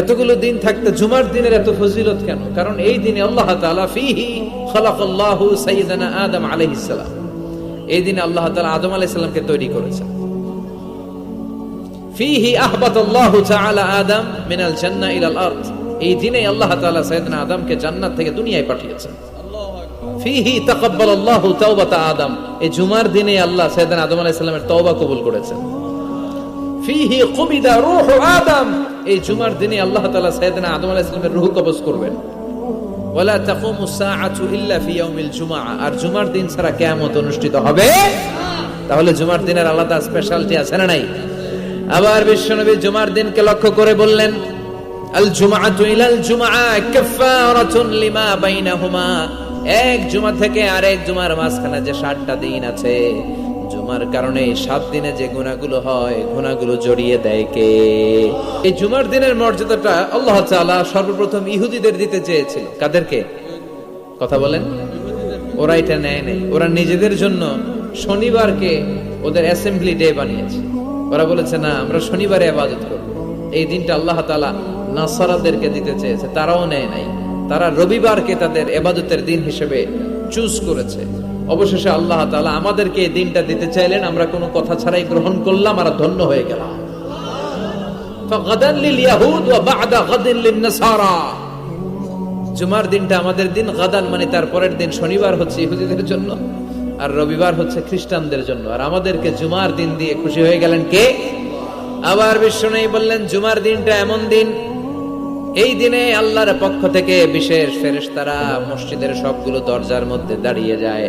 এতগুলো দিন থাকতে জুমার দিনের এত ফজিলত কেন? কারণ এই দিনে আল্লাহ ফিহি খালাকাল্লাহু সাইয়্যিদানা আদম আলাইহিস সালাম। এই দিনে আল্লাহ তাআলা আদম আলাইহিস সালামকে তৈরি করেছেন। ফিহি আহবাতাল্লাহু তাআলা আদম জান্নাহ আরদ। এই দিনে আল্লাহ তাআলা সাইয়্যিদানা আদমকে জান্নাত থেকে দুনিয়ায় পাঠিয়েছেন। ফিহি তাকাব্বালাল্লাহু তাওবাতা আদম। এই জুমার দিনে আল্লাহ সাইয়্যিদানা আদম আলাইহিস সালামের তওবা কবুল করেছেন। ফিহি কুবিদা রূহু আদম এই জুমার দিনে আল্লাহ তাআলা সাইয়্যিদানা আদম আলাইহিস সালামের রূহ কবজ করবেন। সাআতু ইল্লা আর জুমার দিন ছাড়া অনুষ্ঠিত হবে? তাহলে জুমার দিনের আলাদা স্পেশালিটি আছে না নাই? আবার বিশ্বনবী জুমার দিনকে লক্ষ্য করে বললেন, আল জুমআতু ইলাল জুমআ কাফফারাতুন লিমা বাইনাহুমা। এক জুমা থেকে আরেক জুমার মাঝখানে যে সাতটা দিন আছে জুমার কারণে সাত দিনে যে গুণাগুলো হয়, গুণাগুলো জড়িয়ে দেয় কে? এই জুমার দিনের মর্যাদাটা আল্লাহ তাআলা সর্বপ্রথম ইহুদিদের দিতে চেয়েছিল। কাদেরকে? কথা বলেন। ওরা এটা নেয় নাই। ওরা নিজেদের জন্য শনিবারকে ওদের অ্যাসেম্বলি ডে বানিয়েছে। ওরা বলেছে, না, আমরা শনিবারে আবাদত করব। এই দিনটা আল্লাহ তাআলা নাসারাদেরকে দিতে চেয়েছে। তারাও নেয় নাই। তারা রবিবারকে তাদের এবাদতের দিন হিসেবে চুজ করেছে। অবশেষে আল্লাহ তালা আমাদেরকে এই দিনটা দিতে চাইলেন, আমরা কোনো কথা ছাড়াই গ্রহণ করলাম আর ধন্য হয়ে গেলাম। জুমার দিনটা আমাদের দিন, গাদান মানে তারপরের দিন, শনিবার হচ্ছে ইহুদিদের জন্য আর রবিবার হচ্ছে খ্রিস্টানদের জন্য। আর আমাদেরকে জুমার দিন দিয়ে খুশি হয়ে গেলেন কে? আবার বিশ্ব নেই বললেন, জুমার দিনটা এমন দিন এই দিনে আল্লাহর পক্ষ থেকে বিশেষ ফেরেশতারা মসজিদের সবগুলো দরজার মধ্যে দাঁড়িয়ে যায়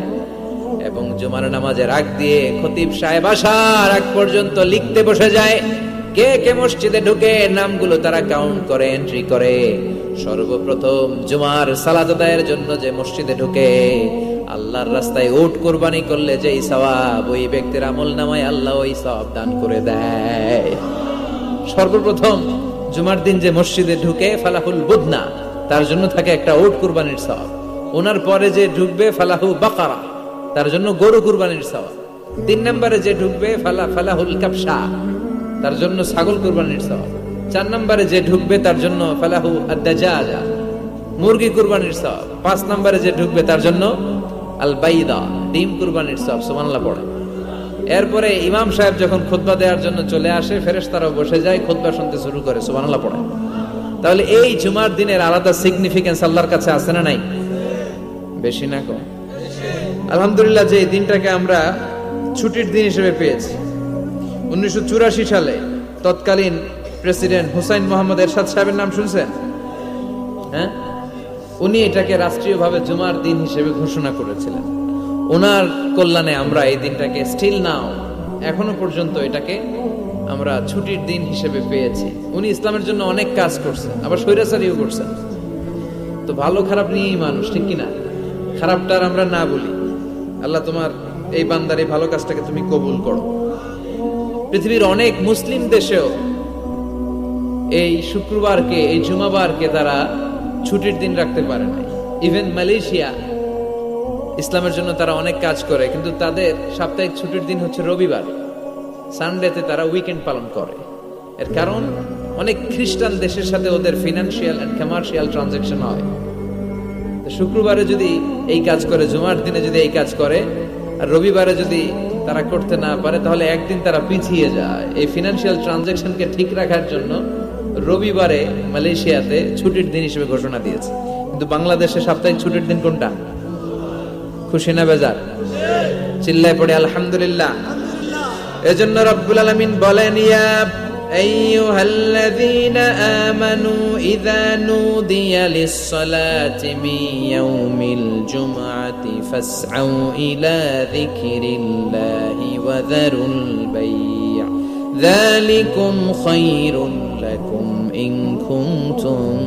এবং জুমার নামাজের আগ দিয়ে খতিব সাহেব আসার আগ পর্যন্ত লিখতে বসে যায়। কে কে মসজিদে ঢুকে নামগুলো তারা কাউন্ট করে এন্ট্রি করে। সর্বপ্রথম জুমার সালাত আদায়ের জন্য যে মসজিদে ঢুকে, আল্লাহর রাস্তায় উট কোরবানি করলে যেই সওয়াব, ওই ব্যক্তির আমল নামায় আল্লাহ ওই সওয়াব দান করে দেয়। সর্বপ্রথম জুমার দিন যে মসজিদে ঢুকে ফালাহুল বুদনা, তার জন্য থাকে একটা উট কুরবানির সওয়াব। ওনার পরে যে ঢুকবে ফালাহু বাকারা, তার জন্য গরু কুরবানির সওয়াব। তিন নম্বরে যে ঢুকবে ফালা, ফালাহুল কাপসা তার জন্য ছাগল কুরবানির সওয়াব। চার নম্বরে যে ঢুকবে, তার জন্য ফালাহু আদাজা মুরগি কুরবানির সওয়াব। পাঁচ নম্বরে যে ঢুকবে, তার জন্য আল বাইদা ডিম কুরবানির সওয়াব। সুবহানাল্লাহ, পড়ে। এরপরে ইমাম সাহেব যখন খুতবা দেওয়ার জন্য চলে আসে, ফেরেশতারাও বসে যায়, খুতবা শুনতে শুরু করে, সুবহানাল্লাহ পড়ে। তাহলে এই জুমার দিনের আলাদা সিগনিফিকেন্স আল্লাহর কাছে আছে না নাই? বেশি না কম। আলহামদুলিল্লাহ, যে দিনটাকে আমরা ছুটির দিন হিসেবে পেয়েছি। উনিশশো চুরাশি সালে তৎকালীন প্রেসিডেন্ট হুসাইন মোহাম্মদ এরশাদ সাহেবের নাম শুনছেন? হ্যাঁ? উনি এটাকে রাষ্ট্রীয়ভাবে জুমার দিন হিসেবে ঘোষণা করেছিলেন। ওনার কল্যাণে আমরা এই দিনটাকে স্টিল নাও এখনও পর্যন্ত এটাকে আমরা ছুটির দিন হিসেবে পেয়েছি। উনি ইসলামের জন্য অনেক কাজ করছেন, আবার স্বৈরাচারীও করছেন। তো ভালো খারাপ নিয়েই মানুষ, ঠিক কিনা? খারাপটার আমরা না বলি। আল্লাহ তোমার এই বান্দার এই ভালো কাজটাকে তুমি কবুল করো। পৃথিবীর অনেক মুসলিম দেশেও এই শুক্রবারকে, এই জুমাবারকে তারা ছুটির দিন রাখতে পারে না ইভেন মালয়েশিয়া ইসলামের জন্য তারা অনেক কাজ করে, কিন্তু তাদের সাপ্তাহিক ছুটির দিন হচ্ছে রবিবার। সানডেতে তারা উইকেন্ড পালন করে। এর কারণ, অনেক খ্রিস্টান দেশের সাথে ওদের ফিনান্সিয়াল অ্যান্ড কমার্শিয়াল ট্রানজাকশন হয়। শুক্রবারে যদি এই কাজ করে, জুমার দিনে যদি এই কাজ করে, আর রবিবারে যদি তারা করতে না পারে, তাহলে একদিন তারা পিছিয়ে যায়। এই ফিনান্সিয়াল ট্রানজাকশনকে ঠিক রাখার জন্য রবিবারে মালয়েশিয়াতে ছুটির দিন হিসেবে ঘোষণা দিয়েছে। কিন্তু বাংলাদেশে সাপ্তাহিক ছুটির দিন কোনটা? খুশি না বেজার? চিল্লায় পড়ে, আলহামদুলিল্লাহ। এজন্য রব্বুল আলামিন বলেন, ইয়া আইয়ুহাল্লাযীনা আমানু ইযা নুদিয়া লিস-সালাতি মিন ইয়াউমিল জুমআতি ফাসআউ ইলা যিকরিল্লাহি ওয়া যারুল বাই' যালিকুম খায়রুন লাকুম ইন কুনতুম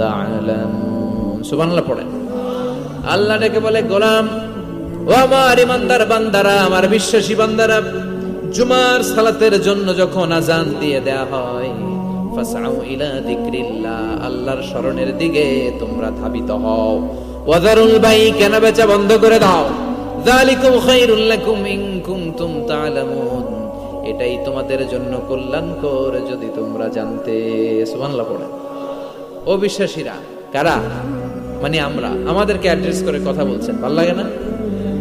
তা'লামুন সুবহানাল্লাহ পড়েন আল্লাহ ডেকে বলে, গোলাম ও আমার ইমানদার বান্দারা, আমার বিশ্বাসী বান্দারা, জুমার সালাতের জন্য যখন আজান দিয়ে দেয়া হয়, ফাসাউ ইলা যিকরিল্লাহ, আল্লাহর স্মরণের দিকে তোমরা ধাবিত হও। ওয়াদারুল বাই কেনা বেচা বন্ধ করে দাও। যালিকুম লাকুম ইন কুনতুম এটাই তোমাদের জন্য কল্যাণকর যদি তোমরা জানতে। সুবহানাল্লাহ পড়ে। কারা? মানে আমরা। আমাদেরকে অ্যাড্রেস করে কথা বলছেন। ভালো লাগে না?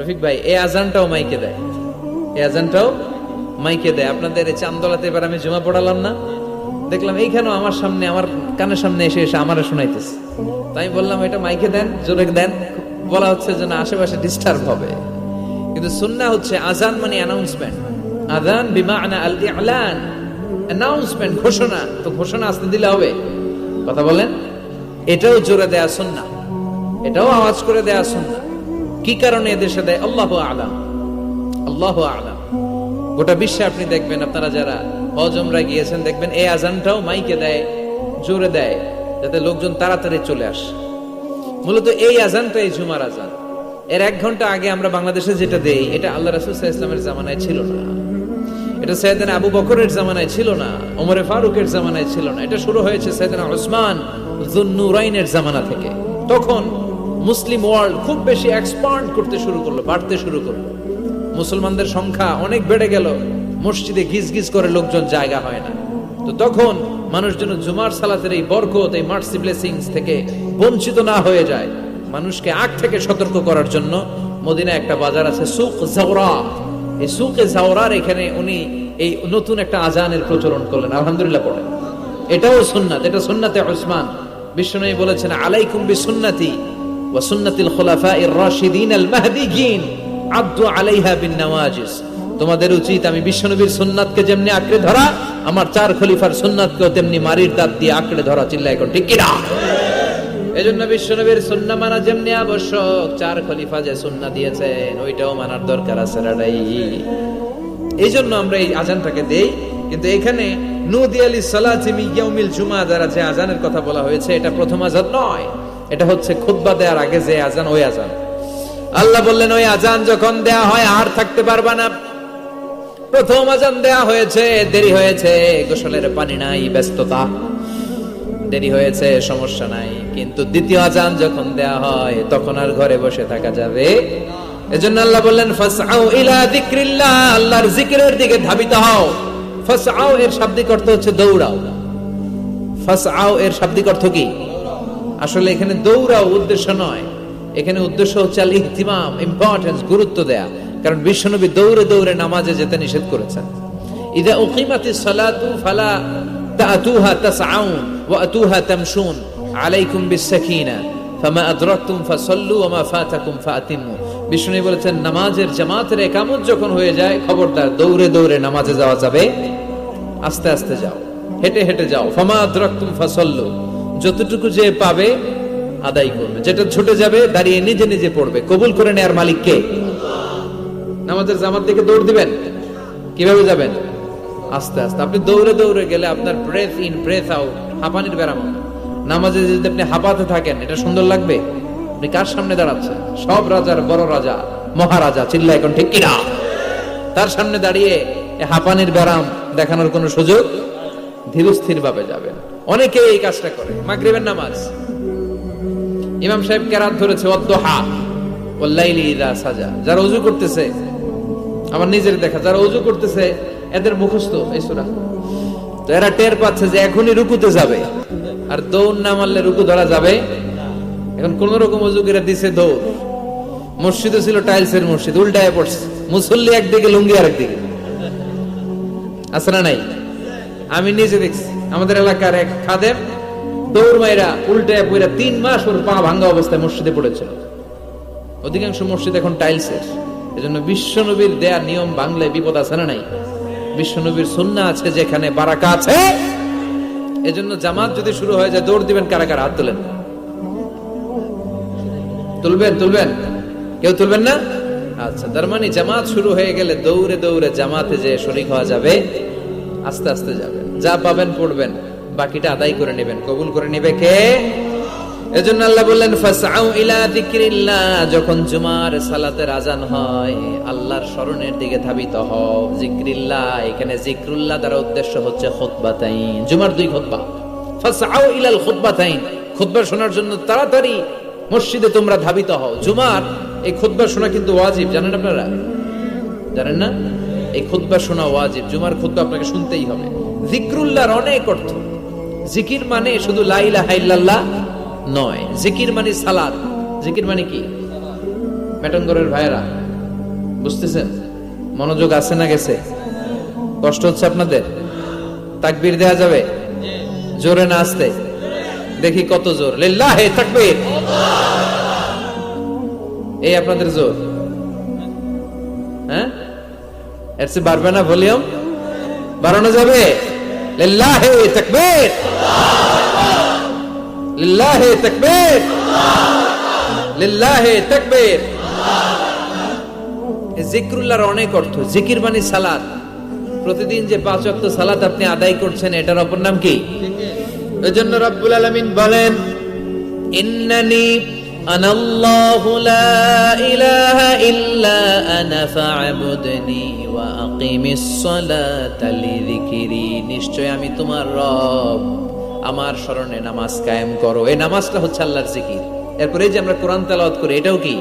রফিক ভাই, এই আজানটাও মাইকে দেয়। এই আজানটাও মাইকে দেয়। আপনাদের এই চান্দলাতে এবার আমি জমা পড়ালাম না। দেখলাম এইখানেও আমার সামনে, আমার কানের সামনে এসে এসে আমারে শোনাইতেছে। তাই বললাম, এটা মাইকে দেন, জোরে দেন। বলা হচ্ছে যে না আশেপাশে ডিস্টার্ব হবে। কিন্তু সুন্না হচ্ছে আজান মানে অ্যানাউন্সমেন্ট আজান বিমানা আল ইলান অ্যানাউন্সমেন্ট ঘোষণা। তো ঘোষণা আসতে দিলে হবে। কথা বলেন? এটাও জোরে দেয়া সুন্না। এটাও আওয়াজ করে দেয়া সুন্না। কি কারণে এদেশে দেয় আল্লাহ আলাম। আল্লাহ আলাম। গোটা বিশ্বে আপনি দেখবেন, আপনারা যারা হজমরা গিয়েছেন, দেখবেন এই আজানটাও মাইকে দেয়, জোরে দেয়, যাতে লোকজন তাড়াতাড়ি চলে আসে। মূলত এই আজানটা এই জুমার আজান এর এক ঘণ্টা আগে আমরা বাংলাদেশে যেটা দেই, এটা আল্লাহ রাসুল ইসলামের জামানায় ছিল না। এটা সৈয়দানা আবু বকরের জামানায় ছিল না, ওমরে ফারুকের জামানায় ছিল না। এটা শুরু হয়েছে সৈয়দানা ওসমান জুন্নুরাইনের জামানা থেকে। তখন মুসলিম ওয়ার্ল্ড খুব বেশি এক্সপান্ড করতে শুরু করল, বাড়তে শুরু করল। মুসলমানদের সংখ্যা অনেক বেড়ে গেল, মসজিদে গিজ গিজ করে লোকজন জায়গা হয় না। তো তখন মানুষ যেন জুমার সালাতের এই বরকত, এই মার্সি ব্লেসিংস থেকে বঞ্চিত না হয়ে যায়। মানুষকে আগ থেকে সতর্ক করার জন্য মদিনা একটা বাজার আছে, সুক জাওরা। এই সুকে জাওরার এখানে উনি এই নতুন একটা আজানের প্রচলন করলেন, আলহামদুলিল্লাহ পড়েন এটাও সুন্নাত, এটা সুন্নাতে ওসমান। বিশ্বনবী বলেছেন, আলাইকুম বি সুন্নাতি ওয়া সুন্নাতিল খুলাফাইর রাশিদিন আল মাহদিয়িন আব্দু আলাইহা বিন নওয়াজিস তোমাদের উচিত আমি বিশ্বনবীর সুন্নাতকে যেমনি আঁকড়ে ধরা, আমার চার খলিফার সুন্নাতকেও তেমনি মারির দাঁত দিয়ে আঁকড়ে ধরা চিল্লাই এখন ঠিক কিনা? এজন্য বিশ্বনবীর সুন্না মানা যেমনি আবশ্যক, চার খলিফা যে সুন্না দিয়েছেন, ওইটাও মানার দরকার আছে রাডাই এই জন্য আমরা এই আজানটাকে দেই, কিন্তু এখানে নুদি আলী সালাতিমি ইয়াউমিল জুমা দ্বারা যে আজানের কথা বলা হয়েছে, এটা প্রথম আজান নয়। এটা হচ্ছে খুতবা দেওয়ার আগে যে আজান ওই আজান আল্লাহ বললেন, ওই আজান যখন দেয়া হয়, আর থাকতে পারবা না। প্রথম আজান দেয়া হয়েছে, দেরি হয়েছে, গোসলের পানি নাই, ব্যস্ততা। দেরি হয়েছে, সমস্যা নাই। কিন্তু দ্বিতীয় আজান যখন দেয়া হয়, তখন আর ঘরে বসে থাকা যাবে এজন্য আল্লাহ বললেন, ফাসআউ ইলা যিকরিল্লাহ। আল্লাহর জিকিরের দিকে ধাবিত হও। ফাসআউ এর শাব্দিক অর্থ হচ্ছে দৌড়াও। ফাসআউ এর শাব্দিক অর্থ কি? আসলে এখানে দৌড়াও উদ্দেশ্য নয়। এখানে উদ্দেশ্য হচ্ছে আল ইহতিমাম ইম্পর্টেন্স গুরুত্ব দেয়া। কারণ বিশ্বনবী দৌড়ে দৌড়ে নামাজে যেতে নিষেধ করেছেন। ইদা উকিমাতিস সালাতু ফালা তাতুহা ওয়া আতুহা তামশুন। আলাইকুম ফামা আদরাকতুম ফাসাল্লু ওয়া মা ফাতাকুম ফাতিমু বলেছেন, নামাজের জামাতের একামত যখন হয়ে যায়, খবরদার, দৌড়ে দৌড়ে নামাজে যাওয়া যাবে। আস্তে আস্তে যাও, হেঁটে হেঁটে যাও। ফামা আদরাকতুম ফাসাল্লু। যতটুকু যে পাবে আদায় করবে। যেটা ছুটে যাবে, দাঁড়িয়ে নিজে নিজে পড়বে। কবুল করে নেয়ার মালিক কে? নামাজের জামাত দিকে দৌড় দিবেন। কীভাবে যাবেন? আস্তে আস্তে। আপনি দৌড়ে দৌড়ে গেলে আপনার ব্রেথ ইন ব্রেথ আউট হাঁপানির ব্যারাম হবে। নামাজে যদি আপনি হাঁপাতে থাকেন, এটা সুন্দর লাগবে? আপনি কার সামনে দাঁড়াচ্ছেন? সব রাজার বড় রাজা, মহারাজা, চিল্লা এখন ঠিক কিনা? তার সামনে দাঁড়িয়ে হাঁপানির ব্যারাম দেখানোর কোনো সুযোগ? ধীরস্থির ভাবে যাবেন। অনেকে এই কাজটা করে। মাগরিবের নামাজ। ইমাম সাহেব কেরাত ধরেছে অদ্দহা ওল্লাইলি ইদা সাজা। যারা উজু করতেছে, আমার নিজের দেখা, যারা উজু করতেছে, এদের মুখস্থ এই সূরা। তো এরা টের পাচ্ছে যে এখনই রুকুতে যাবে। আর দৌড় না মারলে রুকু ধরা যাবে এখন কোন রকম উজু করে দিছে দৌড়। মসজিদে ছিল টাইলসের মসজিদ, উল্টায় পড়ছে। মুসল্লি একদিকে, লুঙ্গি আর একদিকে আছে নাই? আমি নিজে দেখছি। আমাদের এলাকার এক খাদেম দৌড় মাইরা উল্টায় পইরা তিন মাস ওর পা ভাঙ্গা অবস্থায় মসজিদে পড়েছিল অধিকাংশ মসজিদ এখন টাইলসের এজন্য বিশ্বনবীর দেয়া নিয়ম বাংলায় বিপদ আছে না নাই? বিশ্বনবীর সুন্না আছে যেখানে বারাকা আছে, এজন্য জামাত যদি শুরু হয়ে যায়, দৌড় দিবেন কারা কারা? হাত তোলেন। তুলবেন তুলবেন। কেউ তুলবেন না? আচ্ছা তার মানে জামাত শুরু হয়ে গেলে দৌড়ে দৌড়ে জামাতে যে শরিক হওয়া যাবে, আস্তে আস্তে যাবেন যা পাবেন পড়বেন, বাকিটা আদায় করে নেবেন, কবুল করে নেবে কে? এজন্য আল্লাহ বললেন, ফাসআউ ইলা যিকরিল্লাহ যখন জুমার সালাতের আজান হয়, আল্লাহর স্মরণের দিকে ধাবিত হও। যিকরিল্লাহ, এখানে যিকরুল্লাহ দ্বারা উদ্দেশ্য হচ্ছে খুতবাতাইন, জুমার দুই খুতবা। ফাসআউ ইলাল খুতবাতাইন খুতবা শোনার জন্য তাড়াতাড়ি মসজিদে তোমরা ধাবিত হও। জুমার, এই খুতবা শোনা কিন্তু ওয়াজিব, জানেন আপনারা? জানেন না? এই খুতবা শোনা ওয়াজিব, জুমার খুতবা আপনাকে শুনতেই হবে। জিক্রুল্লাহর অনেক অর্থ। জিকির মানে শুধু লা ইলাহা ইল্লাল্লাহ নয়, জিকির মানে সালাত জিকির মানে কি? মেটনগরের ভাইয়েরা, বুঝতেছেন? মনোযোগ আছে না গেছে? কষ্ট হচ্ছে আপনাদের? তাকবীর দেয়া যাবে? জোরে না আসতে? দেখি কত জোর। লিল্লাহে তাকবীর। এই আপনাদের জোর। হ্যাঁ? এর চেয়ে বাড়বে না ভলিউম? বাড়ানো যাবে? লিল্লাহে তাকবীর। লিল্লাহে তাকবীর। লিল্লাহে তাকবীর। জিক্রুল্লাহর অনেক অর্থ। জিকির মানে সালাত। প্রতিদিন যে পাঁচ ওয়াক্ত সালাত আপনি আদায় করছেন এটার অপর নাম কি? এজন্য রব্বুল আলামিন বলেন ইন্নানি أنا الله لا إله إلا أنا فاعبدني وأقم الصلاة لذكري নিশ্চয় আমি তোমার রব আমার স্মরণে নামাজ কায়েম করো এই নামাজটা হচ্ছে আল্লাহর জিকির এরপরে যে আমরা কোরআন তেলাওয়াত করি এটাও কি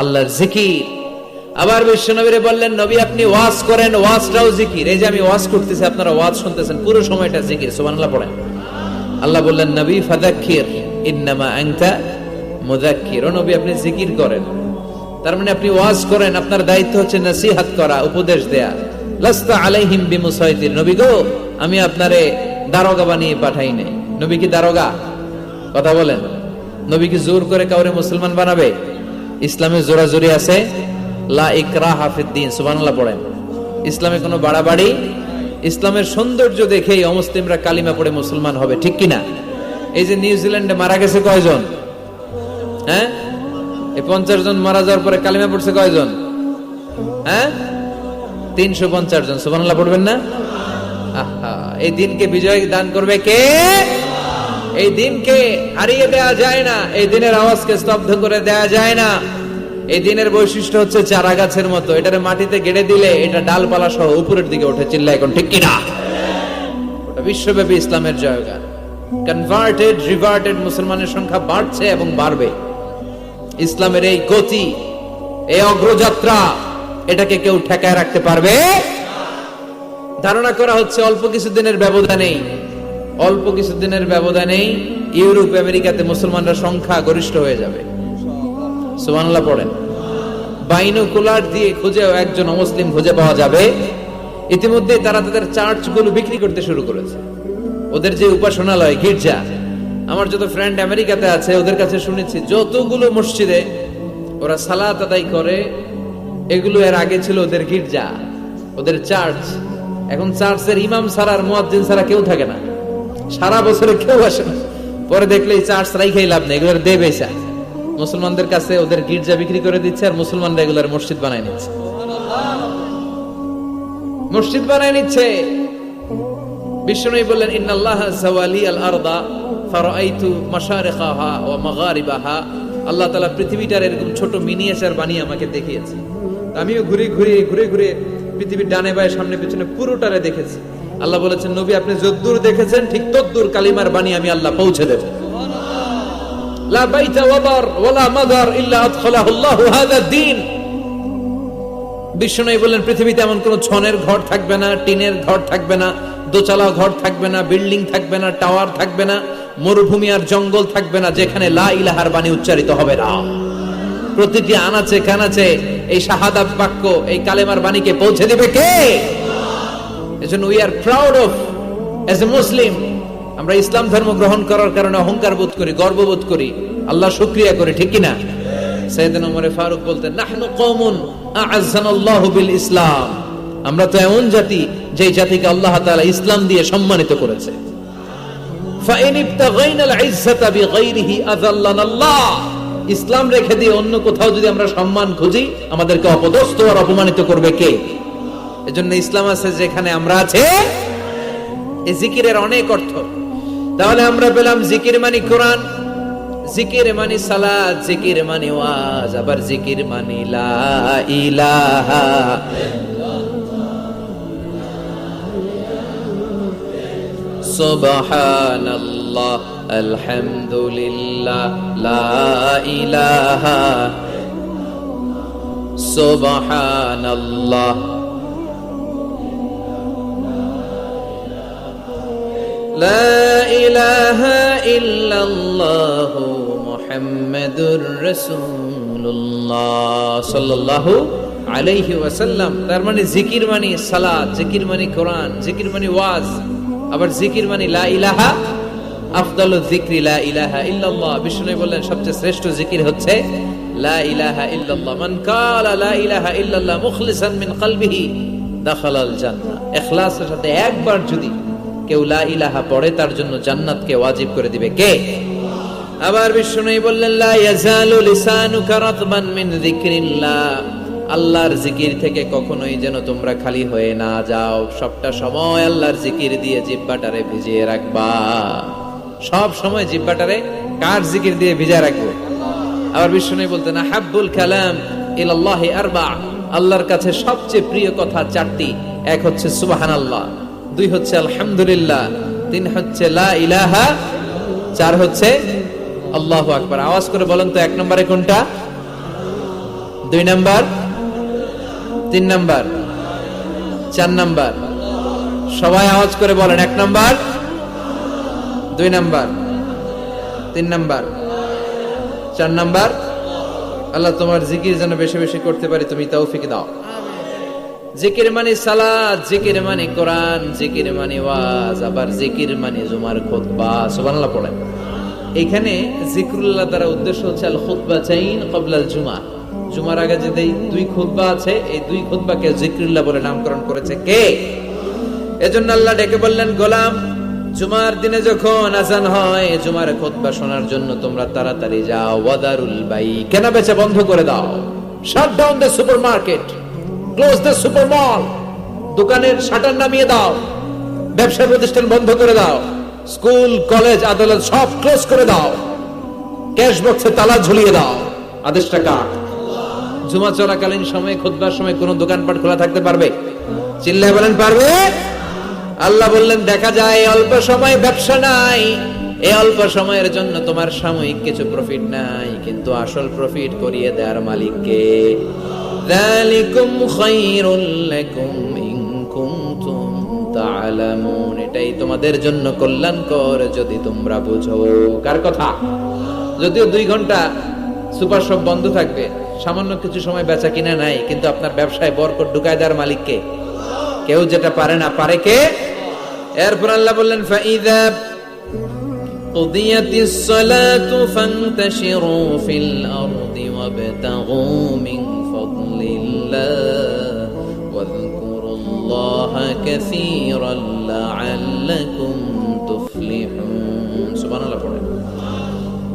আল্লাহর জিকির আবার বিশ্বনবীরে বললেন নবী আপনি ওয়াজ করেন ওয়াজটাও জিকির এই যে আমি ওয়াজ করতেছি আপনারা ওয়াজ শুনতেছেন পুরো সময়টা জিকির সুবহানাল্লাহ পড়েন আল্লাহ বললেন নবী ফাদাক্কির ইন্নামা আনতা মুযাক্কির, ও নবী আপনি জিকির করেন। তার মানে আপনি ওয়াজ করেন, আপনার দায়িত্ব হচ্ছে নসিহত করা, উপদেশ দেয়া। লাস্তা আলাইহিম বিমুসাইতির নবী গো, আমি আপনারে দারোগা বানিয়ে পাঠাই নাই। নবী কি দারোগা? কথা বলেন। নবী কি জোর করে কাউরে মুসলমান বানাবে? ইসলামে জোরাজোরি আছে? লা ইকরাহা ফিদ্দিন সুবহানাল্লাহ পড়েন। ইসলামে কোনো বাড়াবাড়ি? ইসলামের সৌন্দর্য দেখেই অমুসলিমরা কালিমা পড়ে মুসলমান হবে, ঠিক কিনা? এই যে নিউজিল্যান্ডে মারা গেছে কয়জন? হ্যাঁ? এই পঞ্চাশ জন মারা যাওয়ার পরে কালিমা পড়ছে কয়জন? হ্যাঁ? তিনশো পঞ্চাশ জন। সুবহানাল্লাহ, পড়বেন না? এই দিনকে বিজয় দান করবে কে? এই দিনকে হারিয়ে দেয়া যায় না। এই দিনের আওয়াজকে স্তব্ধ করে দেয়া যায় না। এই দিনের বৈশিষ্ট্য হচ্ছে চারা গাছের মতো। এটার মাটিতে গেড়ে দিলে এটা ডালপালা সহ উপরের দিকে ওঠে চিল্লা এখন ঠিক কিনা? ওটা বিশ্বব্যাপী ইসলামের জয়গান কনভার্টেড রিভার্টেড মুসলমানের সংখ্যা বাড়ছে এবং বাড়বে। ইসলামের এই গতি, এই অগ্রযাত্রা, এটাকে কেউ ঠেকায় রাখতে পারবে? ধারণা করা হচ্ছে অল্প কিছুদিনের ব্যবধানেই, অল্প কিছুদিনের ব্যবধানেই ইউরোপ, আমেরিকাতে মুসলমানরা সংখ্যা গরিষ্ঠ হয়ে যাবে। সুবহানাল্লাহ পড়েন। বাইনোকুলার দিয়ে খুঁজেও একজন অমুসলিম খুঁজে পাওয়া যাবে। ইতিমধ্যে তারা তাদের চার্চগুলো বিক্রি করতে শুরু করেছে। ওদের যে উপাসনালয়, গির্জা আমার যত ফ্রেন্ড আমেরিকাতে আছে, ওদের কাছে শুনেছি, যতগুলো মসজিদে ওরা সালাত আদায় করে, এগুলো এর আগে ছিল ওদের গির্জা, ওদের চার্চ এখন চার্চের ইমাম সারার মুয়াজ্জিন সারা কেউ থাকে না। সারা বছরে কেউ আসে না। পরে দেখলে এই চার্চ রাইখাই লাভ নেই, এগুলোর দেবে মুসলমানদের কাছে ওদের গির্জা বিক্রি করে দিচ্ছে আর মুসলমানরা এগুলোর মসজিদ বানায় নিচ্ছে। মসজিদ বানায় নিচ্ছে। বিষ্ণু বললেন, ইন্নাল্লাহ জাওয়ালি আল আরদা, ফারাআইতু মাশারিকাহা ওয়া মাগারিবাহা। আল্লাহ তাআলা পৃথিবীটার এরকম ছোট মিনিয়েচার বানিয়ে আমাকে দেখিয়েছে। আমিও ঘুরে ঘুরে ঘুরে ঘুরে পৃথিবীর ডানে বায়ে সামনে পিছনে পুরোটারে দেখেছি। আল্লাহ বলেছেন, নবী, আপনি যদ্দূর দেখেছেন, ঠিক তদ্দূর কালিমার বাণী আমি আল্লাহ পৌঁছে দেব। লা বাইতা ওয়াদার ওয়ালা মাদার ইল্লা আদখালাহু আল্লাহু হাযা দ্বীন। বিষ্ণু বললেন, পৃথিবীতে এমন কোন ছনের ঘর থাকবে না, টিনের ঘর থাকবে না দোচালা ঘর থাকবে না, বিল্ডিং থাকবে না, টাওয়ার থাকবে না, মরুভূমি আর জঙ্গল থাকবে না, যেখানে লা ইলাহার বাণী উচ্চারিত হবে না। প্রতিটি আনাচে, কানাচে এই শাহাদাত বাক্য, এই কালেমার বাণীকে পৌঁছে দিবে কে? We are proud of as a Muslim আমরা ইসলাম ধর্ম গ্রহণ করার কারণে অহংকার বোধ করি গর্ববোধ করি, আল্লাহ শুক্রিয়া করি, ঠিক কিনা? সৈয়দিন ফারুক বলতেন, নাহনু কওমুন আ'আজ্জানাল্লাহু বিল ইসলাম। আমরা তো এমন জাতি যে জাতিকে আল্লাহ তাআলা ইসলাম দিয়ে সম্মানিত করেছে। ইসলাম রেখে দিয়ে অন্য কোথাও যদি আমরা সম্মান খুঁজি, আমাদেরকে অপদস্থ আর অপমানিত করবে কে? এজন্য ইসলাম আছে যেখানে আমরা আছে। এই জিকিরের অনেক অর্থ। তাহলে আমরা পেলাম জিকির মানে কোরআন, জিকির মানি সালাত, জিকির মানি ওয়াজ, আবার জিকির মানি লা ইলাহা সুবহানাল্লাহ আলহামদুলিল্লাহ লা ইলাহা সুবহানাল্লাহ لا إله إلا الله محمد رسول الله صلى الله আলাইহি ওয়াসাল্লাম তার মানে জিকির মানে সালাত জিকির মানে কোরআন জিকির মানে ওয়াজ আবার জিকির মানে লা ইলাহা, আফদাল যিকরি লা ইলাহা ইল্লাল্লাহ। বিষ্ণু বললেন, সবচেয়ে শ্রেষ্ঠ জিকির হচ্ছে লা ইলাহা ইল্লাল্লাহ। মান কালা লা ইলাহা ইল্লাল্লাহ মুখলিসান মিন কলবিহি, দাখালাল জান্নাহ। ইখলাসের সাথে একবার যদি কেউ লা ইলাহা পড়ে, তার জন্য জান্নাতকে ওয়াজিব করে দিবে কে? আবার বিষ্ণু বললেন, লা ইয়াজালু লিসানুকা রাতবান মিন যিকরিল্লাহ। আল্লাহর জিকির থেকে কখনোই যেন তোমরা খালি হয়ে না যাও। সবটা সময় আল্লাহর জিকির দিয়ে জিব্বাটারে ভিজিয়ে রাখবা। সব সময় জিব্বাটারে কার জিকির দিয়ে ভিজা রাখব? আবার বিষ্ণু বলতেন হাব্বুল কালাম ইলাল্লাহি আরবা। আল্লাহর কাছে সবচেয়ে প্রিয় কথা চারটি। এক হচ্ছে সুবহানাল্লাহ, দুই হচ্ছে আলহামদুলিল্লাহ, তিন হচ্ছে লা ইলাহা, চার হচ্ছে আল্লাহু আকবার। আওয়াজ করে বলেন তো এক নম্বরে কোনটা? দুই নাম্বার? তিন নাম্বার, চার নাম্বার। সবাই আওয়াজ করে বলেন, এক নাম্বার, দুই নাম্বার, তিন নাম্বার, চার নাম্বার। আল্লাহ তোমার জিকির যেন বেশি বেশি করতে পারি, তুমি তৌফিক দাও। জিকির মানে সালাদ জিকির মানে কোরআন, জিকির মানে ওয়াজ, আবার জিকির মানে জুমার খুতবা, সুবহানাল্লাহ পড়েন। এখানে জিকরুল্লাহ দ্বারা উদ্দেশ্য হচ্ছে আল খুতবা চাইন কবলাল জুমা। জুমার আগে যে দুই খুতবা আছে, এই দুই খুতবাকে জিকরুল্লাহ বলে নামকরণ করেছে কে? এজন্য আল্লাহ ডেকে বললেন, গোলাম, জুমার দিনে যখন আজান হয়, জুমার খুতবা শোনার জন্য তোমরা তাড়াতাড়ি যাও, ওয়াদারুল বাই কেনা বেচা বন্ধ করে দাও। Shut down the supermarket close the super mall দোকানের শাটার নামিয়ে দাও, ব্যবসা প্রতিষ্ঠান বন্ধ করে দাও, স্কুল, কলেজ, আদালত সব ক্লোজ করে দাও ক্যাশ বক্সে তালা ঝুলিয়ে দাও। আদেশটা কার? জুমা চলাকালীন সময়ে, খুতবার সময় কোনো দোকানপাট খোলা থাকতে পারবে? চিল্লায় বলেন, পারবে? আল্লাহ বললেন, দেখা যায় অল্প সময় ব্যবসা নাই। এই অল্প সময়ের জন্য তোমার সাময়িক কিছু প্রফিট নাই, কিন্তু আসল প্রফিট করিয়ে দেওয়ার মালিককে। যালিকুম খায়রুল লাকুম ইন কুনতুম তা'লামুন এটাই তোমাদের জন্য কল্যাণকর যদি তোমরা বুঝো। কার কথা? যদিও দুই ঘণ্টা সুপার শপ বন্ধ থাকবে সামান্য কিছু সময় বেচা কিনা নাই কিন্তু আপনার ব্যবসায় বরকত ঢুকায় দেওয়ার মালিককে কেউ যেটা পারে না পারে কে এরপর আল্লাহ বললেন ফাইদা قضيت الصلاة فانتشروا في الأرض وابتغوا من فضل الله واذكروا الله كثيرا لعلكم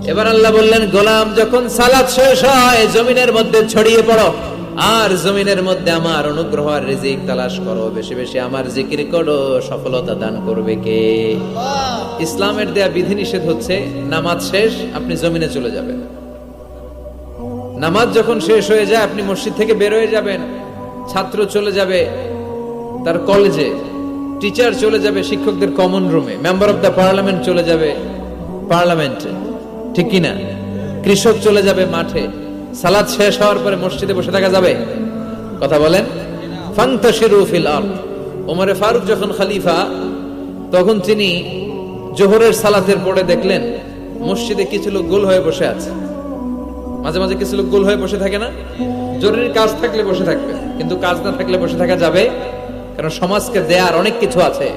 এবার আল্লাহ বললেন গোলাম যখন সালাত শেষ হয় জমিনের মধ্যে ছড়িয়ে পড়ো। আর জমিনের মধ্যে আমার অনুগ্রহ আর রিজিক তালাশ করো। বেশি বেশি আমার জিকির করো। সফলতা দান করবে কে? ইসলামের দেয়া বিধিনিষেধ হচ্ছে নামাজ শেষ আপনি জমিনে চলে যাবেন। নামাজ যখন শেষ হয়ে যায় আপনি মসজিদ থেকে বের হয়ে যাবেন। ছাত্র চলে যাবে তার কলেজে। টিচার চলে যাবে শিক্ষকদের কমন রুমে মেম্বার অফ দ্য পার্লামেন্ট চলে যাবে পার্লামেন্টে। ঠিক কিনা কৃষক চলে যাবে মাঠে, সালাদ শেষ হওয়ার পরে মসজিদে বসে থাকা যাবে? কথা বলেন ফাংতাশিরু ফিল ওমরে ফারুক যখন খলিফা, তখন তিনি জোহরের সালাতের পরে দেখলেন, মসজিদে কিছু লোক গোল হয়ে বসে আছে। মাঝে মাঝে কিছু লোক গোল হয়ে বসে থাকে না? জরুরি কাজ থাকলে বসে থাকবে, কিন্তু কাজ না থাকলে বসে থাকা যাবে? কারণ সমাজকে দেয়ার অনেক কিছু আছে।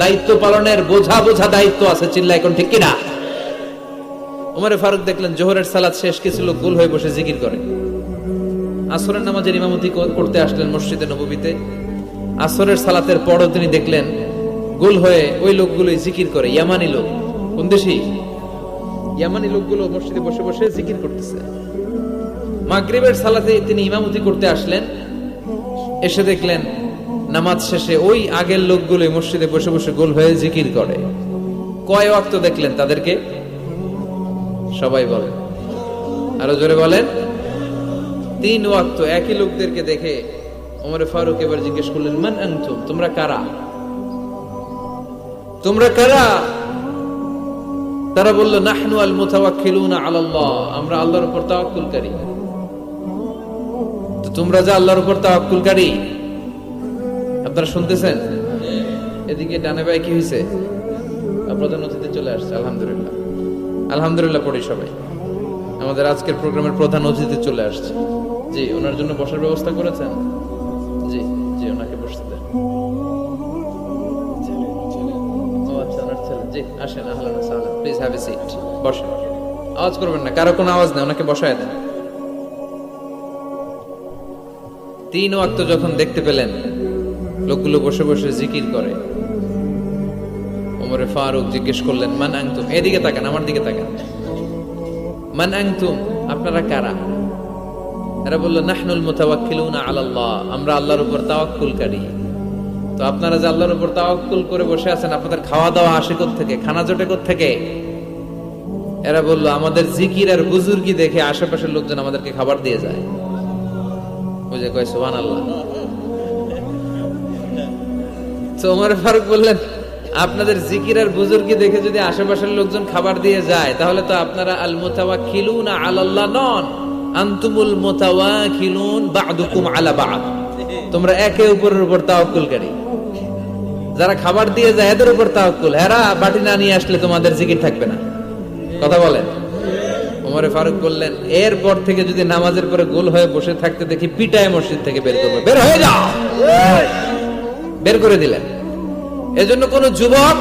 দায়িত্ব পালনের বোঝা বোঝা দায়িত্ব আছে চিল্লা এখন ঠিক কিনা উমরে ফারুক দেখলেন, জোহরের সালাত শেষ, কিছু লোক গোল হয়ে বসে জিকির করে। আসরের নামাজের ইমামতি করতে আসলেন মসজিদে নববীতে। আসরের সালাতের পরও তিনি দেখলেন, গোল হয়ে ওই লোকগুলোই জিকির করে, ইয়ামানি লোক। কোন দেশি? ইয়ামানি লোকগুলো মসজিদে বসে বসে জিকির করতেছে। মাগরিবের সালাতে তিনি ইমামতি করতে আসলেন, এসে দেখলেন, নামাজ শেষে ওই আগের লোকগুলোই মসজিদে বসে বসে গোল হয়ে জিকির করে। কয় ওয়াক্ত দেখলেন তাদেরকে? সবাই বলেন। আরও জোরে বলেন। তিন ওয়াক্ত একই লোকদেরকে দেখে ওমরে ফারুক এবার জিজ্ঞেস করলেন মান আনতুম? তোমরা কারা? তোমরা কারা? তারা বলল নাহনু আল মুতাওয়াক্কিলুনা আলাল্লাহ আমরা আল্লাহর উপর তাওয়াক্কুলকারী। তো তোমরা যে আল্লাহর উপর তাওয়াক্কুলকারী? আপনারা শুনতেছেন? এদিকে ডানে ভাই কি হয়েছে প্রধান অতিথি চলে আসছে আলহামদুলিল্লাহ। আলহামদুলিল্লাহ পড়ি সবাই। আমাদের আজকের প্রোগ্রামের প্রধান অতিথি চলে আসছে। জি, ওনার জন্য বসার ব্যবস্থা করেছেন? জি জি, ওনাকে বসতে দেন। আচ্ছা আসেন আওয়াজ করবেন না, কারও কোনো আওয়াজ নেই, ওনাকে বসায় যখন দেখতে পেলেন, লোকগুলো বসে বসে জিকির করে। ওমরে ফারুক জিজ্ঞেস করলেন, মান আংতুম এদিকে তাকান, আমার দিকে তাকান। মান আংতুম আপনারা কারা? এরা বলল, নাহনুল মুতাওয়াক্কিলুনা আলাল্লাহ, আমরা আল্লাহর উপর তাওয়াক্কুলকারী। তো আপনারা যে আল্লাহর উপর তাওয়াক্কুল করে বসে আছেন, আপনাদের খাওয়া দাওয়া আসে থেকে খানা জোটে থেকে এরা বলল, আমাদের জিকির আর বুজুর্গি দেখে আশেপাশের লোকজন আমাদেরকে খাবার দিয়ে যায়? বুঝে কয় সোহান আল্লাহ তো ওমর ফারুক বললেন আপনাদের জিকির আর বুজুর্গি দেখে যদি আশেপাশের লোকজন খাবার দিয়ে যায়, তাহলে তো আপনারা আল মুতাওয়াক্কিলুন আলাল্লাহ নন। আনতুমুল মুতাওয়াক্কিলুন বা'দুকুম আলা বা'দ। তোমরা একে উপরের উপর তাওয়াক্কুলকারী। যারা খাবার দিয়ে যায়, এদের উপর তাওয়াক্কুল। এরা বাটি না নিয়ে আসলে তোমাদের জিকির থাকবে না। কথা বলেন। ওমরে ফারুক বললেন, এরপর থেকে যদি নামাজের পরে গোল হয়ে বসে থাকতে দেখি পিটায় মসজিদ থেকে বের করবে। বের হয়ে যাও! বের করে দিলেন। এজন্য কোন যুবক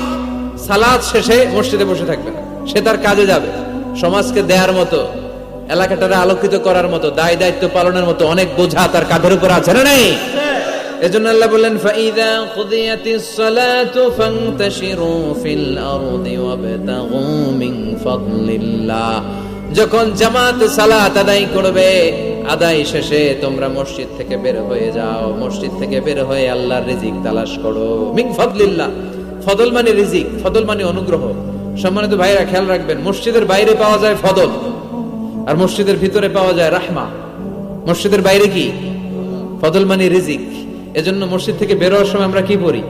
সালাদ শেষে মসজিদে বসে থাকবে না। সে তার কাজে যাবে। সমাজকে দেয়ার মতো, এলাকাটারে আলোকিত করার মতো, দায় দায়িত্ব পালনের মতো অনেক বোঝা তার কাঁধের উপর আছে, না নেই? এজন্য আল্লাহ বললেন, ফাইদা কুদিয়াতিস সালাতু ফান্তাশিরু ফিল আরদি ওয়াবতাগু মিন ফাদলিল্লাহ। যখন জামাত সালাত আদায় করবে, আদায় শেষে তোমরা মসজিদ থেকে বের হয়ে যাও। মসজিদ থেকে বের হয়ে আল্লাহর রিজিক তালাশ করো। মিন ফাদলিল্লাহ, ফদল মানে রিজিক, ফদল মানে অনুগ্রহ। সম্মানিত ভাইরা খেয়াল রাখবেন, মসজিদের বাইরে পাওয়া যায় ফদল, আর মসজিদের ভিতরে পাওয়া যায় রাহমা। মসজিদের বাইরে কি? ফদল মানে রিজিক। এজন্য মসজিদ থেকে বেরোয়ার সময় আমরা কি পড়ি?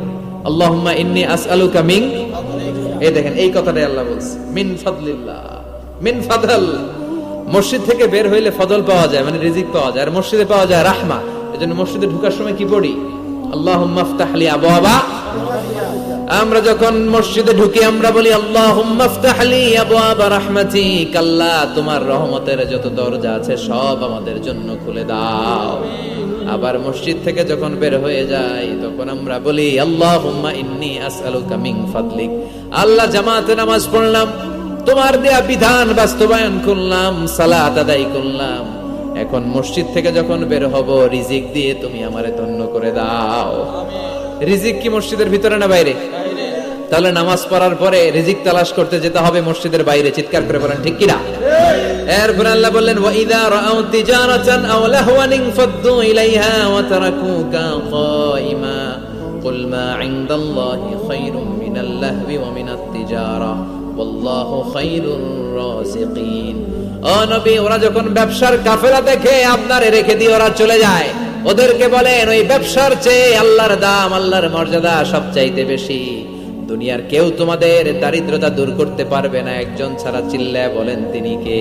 আল্লাহুম্মা ইন্নী আসআলুকা মিন, এই দেখেন, এই কথাটাই আল্লাহ বলছে, মিন ফাদলিল্লাহ। মিন ফাদল। মসজিদ থেকে বের হইলে ফদল পাওয়া যায় মানে রিজিক পাওয়া যায়। আর মসজিদে পাওয়া যায় রাহমা। এজন্য মসজিদে ঢোকার সময় কি পড়ি? আল্লাহুম্মা আফতাহলি আবওয়াবা। আমরা যখন মসজিদে ঢুকি, আমরা বলি, আল্লাহুম্মা আফতাহলি আবওয়াবা রাহমাতিক আল্লাহ তোমার রহমতের যত দরজা আছে, সব আমাদের জন্য খুলে দাও। আবার মসজিদ থেকে যখন বের হয়ে যাই, তখন আমরা বলি, আল্লাহুম্মা ইন্নী আসআলুকা মিন ফাদলিক। আল্লাহ জামাতে নামাজ পড়লাম। তোমার দেয়া বিধান বাস্তবায়ন করলাম সালাত আদায় করলাম এখন মসজিদ থেকে যখন বের হব রিজিক দিয়ে তুমি আমারে ধন্য করে দাও রিজিক কি মসজিদের ভিতরে না বাইরে তাহলে নামাজ পড়ার পরে রিজিক তালাশ করতে যেতে হবে মসজিদের বাইরে চিৎকার করে বলেন ঠিক কিনা এরপর আল্লাহ বললেন ওয়াইদা রাআউ তিজারাতান আও লাহওয়ান ফাদ্দু ইলাইহা ওয়া তারাকুকা কাইমা قل ما عند الله خير من اللهو ومن التجارة রেখে দিয়ে ওরা চলে যায়, ওদেরকে বলেন, ওই ব্যবসার চেয়ে আল্লাহর দাম, আল্লাহর মর্যাদা বেশি। দুনিয়ার কেউ তোমাদের দারিদ্রতা দূর করতে পারবে না। একজন ছাড়া চিল্লায় বলেন, তিনি কে?